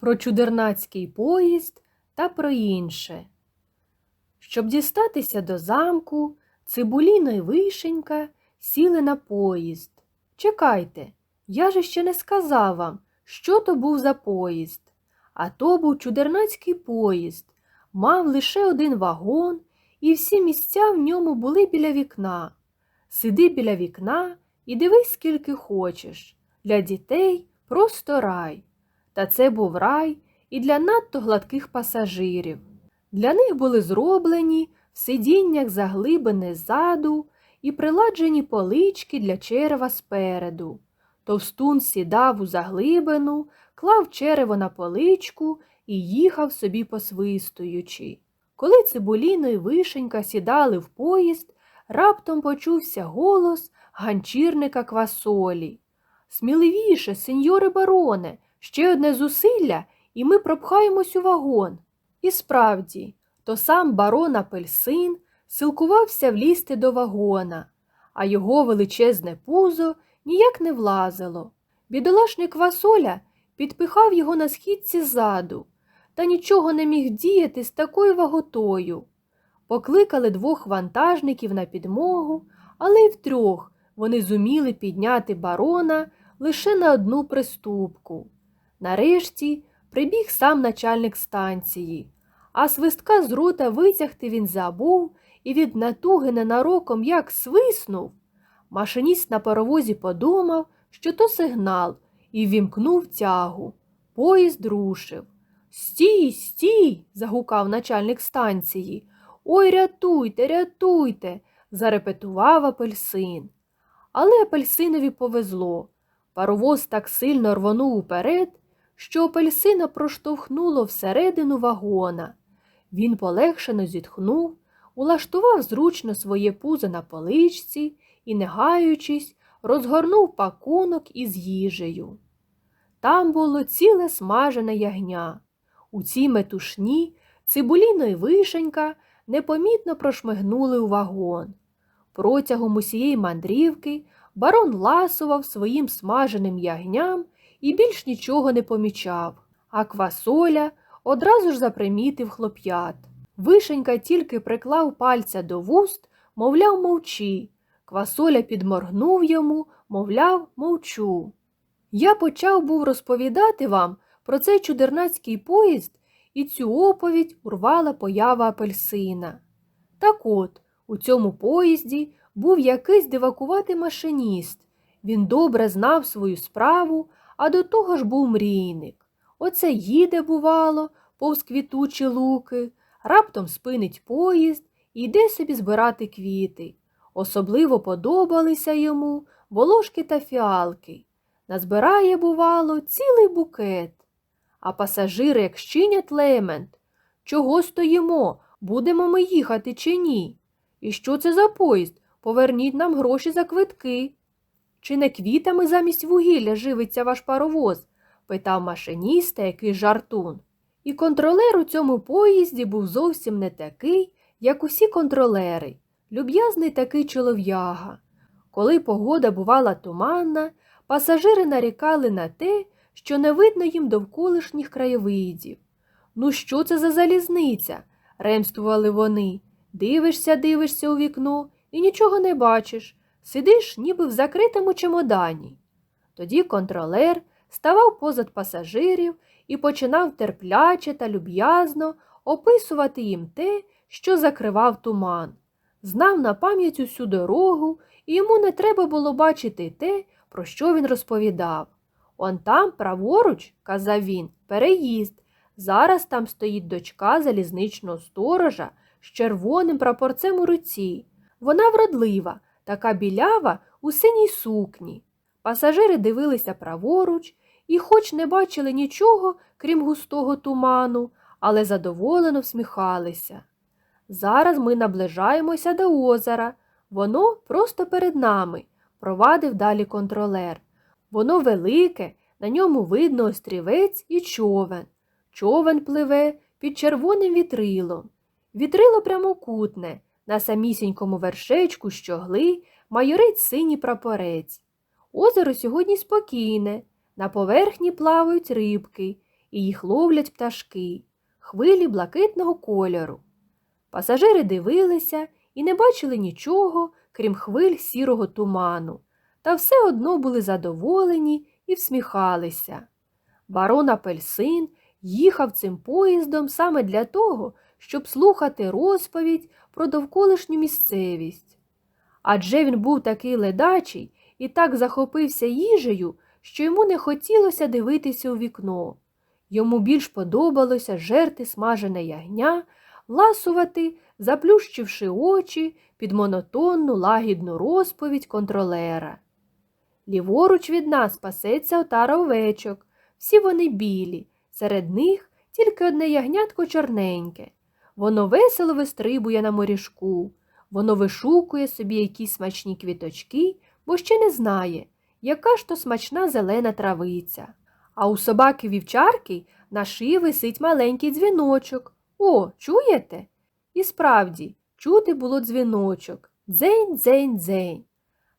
про чудернацький поїзд та про інше. Щоб дістатися до замку, Цибуліно й Вишенька сіли на поїзд. Чекайте, я же ще не сказав вам, що то був за поїзд. А то був чудернацький поїзд, мав лише один вагон, і всі місця в ньому були біля вікна. Сиди біля вікна і дивись, скільки хочеш. Для дітей просто рай. Та це був рай і для надто гладких пасажирів. Для них були зроблені в сидіннях заглибини ззаду і приладжені полички для черева спереду. Товстун сідав у заглибину, клав черево на поличку і їхав собі посвистуючи. Коли Цибуліно й Вишенька сідали в поїзд, раптом почувся голос ганчірника квасолі. Сміливіше, сеньоре бароне, ще одне зусилля, і ми пропхаємось у вагон. І справді, то сам барон Апельсин силкувався влізти до вагона, а його величезне пузо ніяк не влазило. Бідолашний квасоля підпихав його на східці ззаду, та нічого не міг діяти з такою ваготою. Покликали двох вантажників на підмогу, але й втрьох вони зуміли підняти барона лише на одну приступку. Нарешті прибіг сам начальник станції, а свистка з рота витягти він забув і від натуги ненароком як свиснув. Машиніст на паровозі подумав, що то сигнал, і ввімкнув тягу. Поїзд рушив. Стій, стій. загукав начальник станції. Ой, рятуйте, рятуйте, зарепетував апельсин. Але апельсинові повезло. Паровоз так сильно рвонув уперед, що апельсина проштовхнуло всередину вагона. Він полегшено зітхнув, улаштував зручно своє пузо на поличці і, не гаючись, розгорнув пакунок із їжею. Там було ціле смажене ягня. У цій метушні цибуліно й вишенька непомітно прошмигнули у вагон. Протягом усієї мандрівки барон ласував своїм смаженим ягням і більш нічого не помічав, а квасоля одразу ж запримітив хлоп'ят. Вишенька тільки приклав пальця до вуст, мовляв, мовчи. Квасоля підморгнув йому, мовляв, мовчу. Я почав був розповідати вам про цей чудернацький поїзд, і цю оповідь урвала поява апельсина. Так от, у цьому поїзді був якийсь дивакуватий машиніст. Він добре знав свою справу, а до того ж був мрійник. Оце їде, бувало, повз квітучі луки, раптом спинить поїзд і йде собі збирати квіти. Особливо подобалися йому волошки та фіалки. Назбирає, бувало, цілий букет. А пасажири, як щинять лемент, чого стоїмо, будемо ми їхати чи ні? І що це за поїзд? Поверніть нам гроші за квитки. Чи не квітами замість вугілля живиться ваш паровоз? питав машиніста який жартун. І контролер у цьому поїзді був зовсім не такий, як усі контролери, люб'язний такий чолов'яга. Коли погода бувала туманна, пасажири нарікали на те, що не видно їм довколишніх краєвидів. Ну, що це за залізниця? ремствували вони. Дивишся, дивишся у вікно і нічого не бачиш. Сидиш, ніби в закритому чемодані. Тоді контролер ставав позад пасажирів і починав терпляче та люб'язно описувати їм те, що закривав туман. Знав на пам'ять усю дорогу, і йому не треба було бачити те, про що він розповідав. Он там, праворуч, казав він, переїзд. Зараз там стоїть дочка залізничного сторожа з червоним прапорцем у руці. Вона вродлива, така білява у синій сукні. Пасажири дивилися праворуч і, хоч не бачили нічого, крім густого туману, але задоволено всміхалися. Зараз ми наближаємося до озера. Воно просто перед нами, провадив далі контролер. Воно велике, на ньому видно острівець і човен. Човен пливе під червоним вітрилом. Вітрило прямокутне, на самісінькому вершечку щогли майорить синій прапорець. Озеро сьогодні спокійне, на поверхні плавають рибки, і їх ловлять пташки, хвилі блакитного кольору. Пасажири дивилися і не бачили нічого, крім хвиль сірого туману, та все одно були задоволені і всміхалися. Барон Апельсин їхав цим поїздом саме для того, щоб слухати розповідь про довколишню місцевість. Адже він був такий ледачий і так захопився їжею, що йому не хотілося дивитися у вікно. Йому більш подобалося жерти смажене ягня, ласувати, заплющивши очі під монотонну лагідну розповідь контролера. Ліворуч від нас пасеться отара овечок, всі вони білі, серед них тільки одне ягнятко чорненьке. Воно весело вистрибує на моріжку, воно вишукує собі якісь смачні квіточки, бо ще не знає, яка ж то смачна зелена травиця. А у собаки вівчарки на шиї висить маленький дзвіночок. О, чуєте? І справді, чути було дзвіночок. Дзень, дзень, дзень.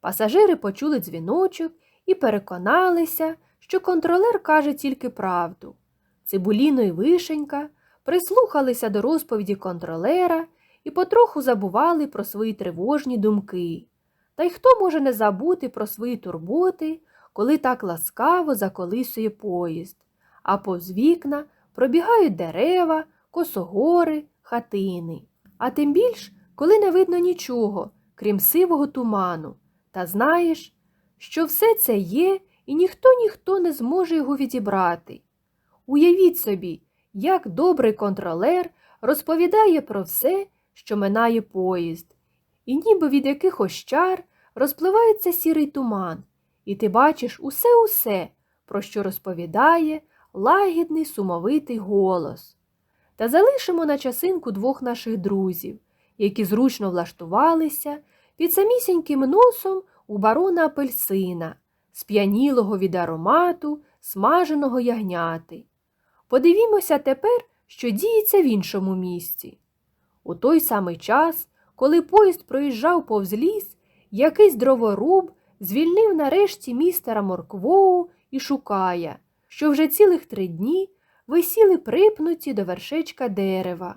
Пасажири почули дзвіночок і переконалися, що контролер каже тільки правду. Цибуліно й вишенька прислухалися до розповіді контролера і потроху забували про свої тривожні думки. Та й хто може не забути про свої турботи, коли так ласкаво заколисує поїзд, а повз вікна пробігають дерева, косогори, хатини. А тим більш, коли не видно нічого, крім сивого туману, та знаєш, що все це є, і ніхто ніхто не зможе його відібрати. Уявіть собі, як добрий контролер розповідає про все, що минає поїзд, і ніби від якихось чар розпливається сірий туман, і ти бачиш усе-усе, про що розповідає лагідний сумовитий голос. Та залишимо на часинку двох наших друзів, які зручно влаштувалися під самісіньким носом у барона апельсина, сп'янілого від аромату смаженого ягняти. Подивімося тепер, що діється в іншому місці. У той самий час, коли поїзд проїжджав повз ліс, якийсь дроворуб звільнив нарешті містера Морквоу і шукає, що вже цілих три дні висіли припнуті до вершечка дерева.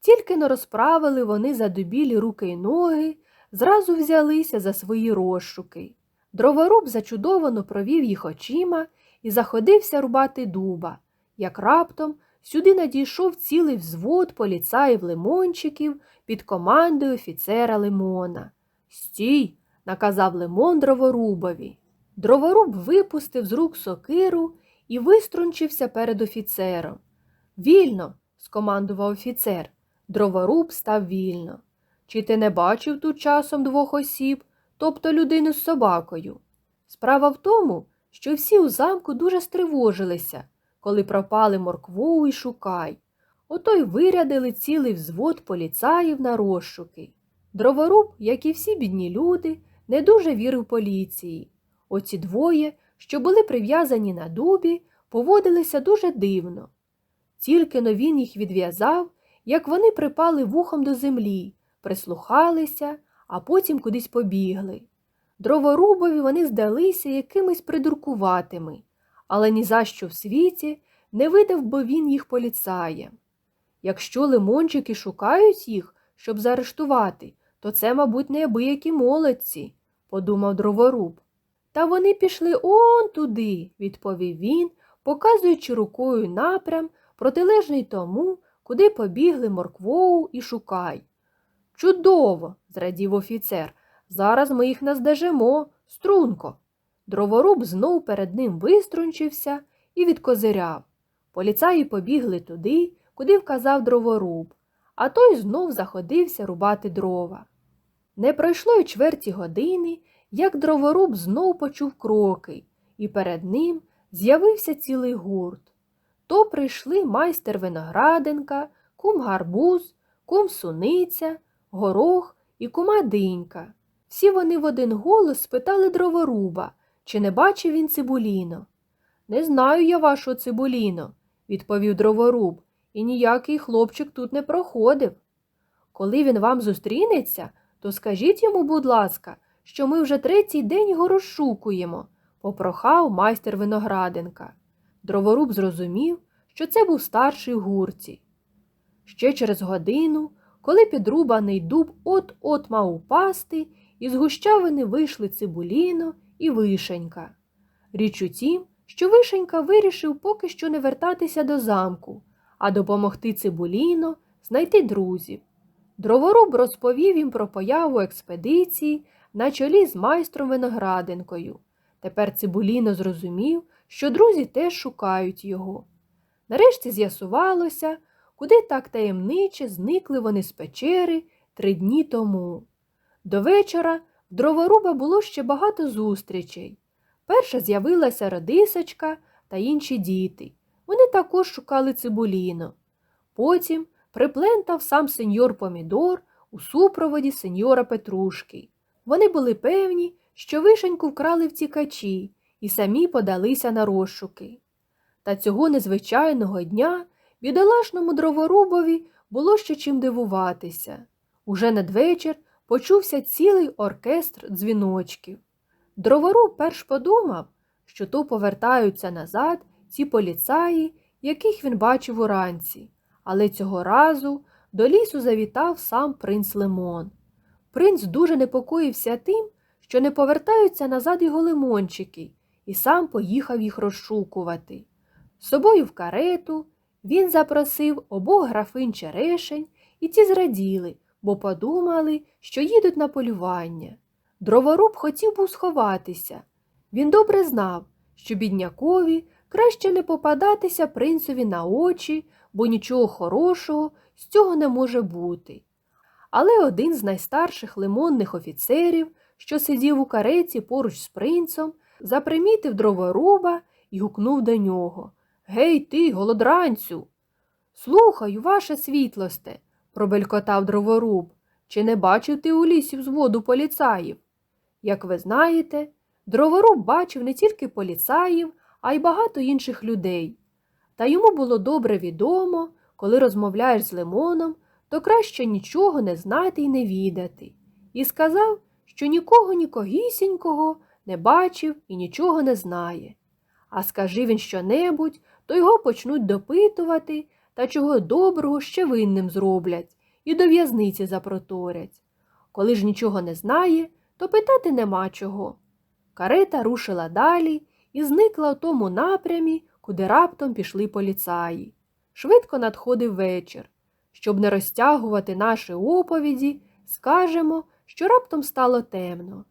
Тільки но розправили вони задубілі руки й ноги, зразу взялися за свої розшуки. Дроворуб зачудовано провів їх очима і заходився рубати дуба, як раптом сюди надійшов цілий взвод поліцаїв лимончиків під командою офіцера Лимона. Стій, наказав Лимон дроворубові. Дроворуб випустив з рук сокиру і виструнчився перед офіцером. Вільно, скомандував офіцер. Дроворуб став вільно. Чи ти не бачив тут часом двох осіб, тобто людину з собакою? Справа в тому, що всі у замку дуже стривожилися, коли пропали моркву і шукай. Ото й вирядили цілий взвод поліцаїв на розшуки. Дроворуб, як і всі бідні люди, не дуже вірив поліції. Оці двоє, що були прив'язані на дубі, поводилися дуже дивно. Тільки но він їх відв'язав, як вони припали вухом до землі, прислухалися, а потім кудись побігли. Дроворубові вони здалися якимись придуркуватими, але ні за що в світі не видав би він їх поліцаєм. Якщо лимончики шукають їх, щоб заарештувати, то це, мабуть, неабиякі молодці, подумав дроворуб. Та вони пішли он туди, відповів він, показуючи рукою напрям, протилежний тому, куди побігли морквоу і шукай. Чудово, зрадів офіцер. Зараз ми їх наздежемо, струнко. Дроворуб знов перед ним виструнчився і відкозиряв. Поліцаї побігли туди, куди вказав дроворуб, а той знов заходився рубати дрова. Не пройшло й чверті години, як дроворуб знов почув кроки, і перед ним з'явився цілий гурт. То прийшли майстер виноградинка, кум гарбуз, кум суниця, горох і кума динька. Всі вони в один голос спитали дроворуба, чи не бачив він цибуліно. Не знаю я вашого цибуліно, відповів дроворуб, і ніякий хлопчик тут не проходив. Коли він вам зустрінеться, то скажіть йому, будь ласка, що ми вже третій день його розшукуємо, попрохав майстер виноградинка. Дроворуб зрозумів, що це був старший гурці. Ще через годину, коли підрубаний дуб от-от мав упасти, із гущавини вийшли цибуліно і вишенька. Річ у тім, що вишенька вирішив поки що не вертатися до замку, а допомогти цибуліно знайти друзів. Дроворуб розповів їм про появу експедиції на чолі з майстром виноградинкою. Тепер Цибуліно зрозумів, що друзі теж шукають його. Нарешті з'ясувалося, куди так таємниче зникли вони з печери три дні тому. До вечора в дроворуба було ще багато зустрічей. Перша з'явилася родисочка та інші діти. Вони також шукали цибуліно. Потім приплентав сам сеньор Помідор у супроводі сеньора Петрушки. Вони були певні, що вишеньку вкрали втікачі і самі подалися на розшуки. Та цього незвичайного дня бідолашному дроворубові було ще чим дивуватися. Уже надвечір почувся цілий оркестр дзвіночків. Дроворуб перш подумав, що то повертаються назад ці поліцаї, яких він бачив уранці, але цього разу до лісу завітав сам принц Лимон. Принц дуже непокоївся тим, що не повертаються назад його лимончики, і сам поїхав їх розшукувати. З собою в карету він запросив обох графинь черешень, і ті зраділи, бо подумали, що їдуть на полювання. Дроворуб хотів був сховатися. Він добре знав, що біднякові краще не попадатися принцеві на очі, бо нічого хорошого з цього не може бути. Але один з найстарших лимонних офіцерів, що сидів у кареті поруч з принцем, запримітив дроворуба і гукнув до нього Гей ти, голодранцю. Слухаю, ваше світлосте, пробелькотав дроворуб. Чи не бачив ти у лісі взводу поліцаїв? Як ви знаєте, дроворуб бачив не тільки поліцаїв, а й багато інших людей. Та йому було добре відомо, коли розмовляєш з лимоном, то краще нічого не знати й не відати. І сказав, що нікого нікогісінького не бачив і нічого не знає. А скажи він щонебудь, то його почнуть допитувати та чого доброго ще винним зроблять і до в'язниці запроторять. Коли ж нічого не знає, то питати нема чого. Карета рушила далі і зникла у тому напрямі, куди раптом пішли поліцаї. Швидко надходив вечір. Щоб не розтягувати наші оповіді, скажемо, що раптом стало темно.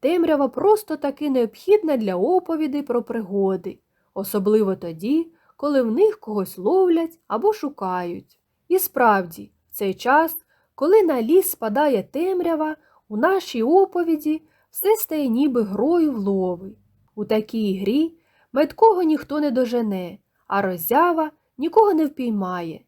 Темрява просто таки необхідна для оповідей про пригоди, особливо тоді, коли в них когось ловлять або шукають. І справді, в цей час, коли на ліс спадає темрява, у нашій оповіді все стає ніби грою в лови. У такій грі меткого ніхто не дожене, а роззява нікого не впіймає.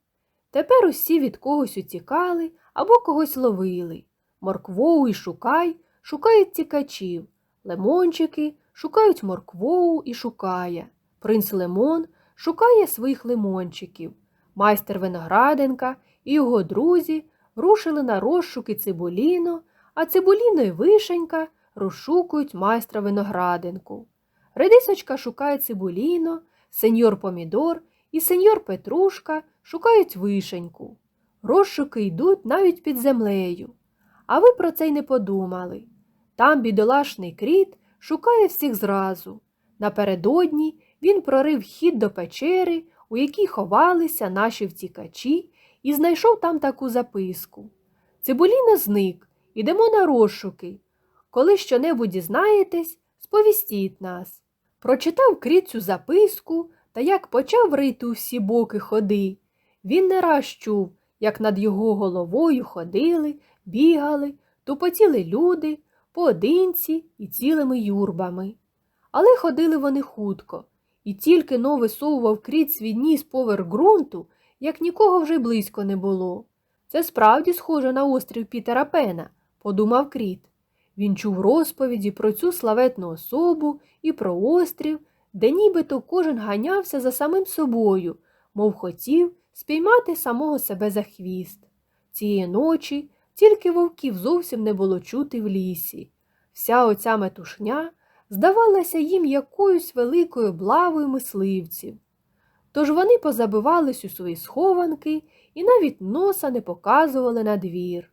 Тепер усі від когось утікали або когось ловили. Морквоу і шукай шукають тікачів, лимончики шукають морквоу і шукає. Принц Лимон шукає своїх лимончиків. Майстер Винограденка і його друзі рушили на розшуки Цибуліно, а Цибуліно і Вишенька розшукують майстра Винограденку. Редисочка шукає Цибуліно, сеньор Помідор і сеньор Петрушка шукають вишеньку. Розшуки йдуть навіть під землею. А ви про це й не подумали. Там бідолашний кріт шукає всіх зразу. Напередодні він прорив хід до печери, у якій ховалися наші втікачі, і знайшов там таку записку. Цибуліна зник, ідемо на розшуки. Коли щонебудь дізнаєтесь, сповістіть нас. Прочитав кріт цю записку та як почав рити у всі боки ходи. Він не раз чув, як над його головою ходили, бігали, тупотіли люди, поодинці і цілими юрбами. Але ходили вони хутко, і тільки но висовував кріт свій ніс поверх ґрунту, як нікого вже близько не було. Це справді схоже на острів Пітера Пена, подумав кріт. Він чув розповіді про цю славетну особу і про острів, де нібито кожен ганявся за самим собою, мов хотів спіймати самого себе за хвіст. Цієї ночі тільки вовків зовсім не було чути в лісі. Вся оця метушня здавалася їм якоюсь великою блавою мисливців. Тож вони позабивались у свої схованки і навіть носа не показували на двір.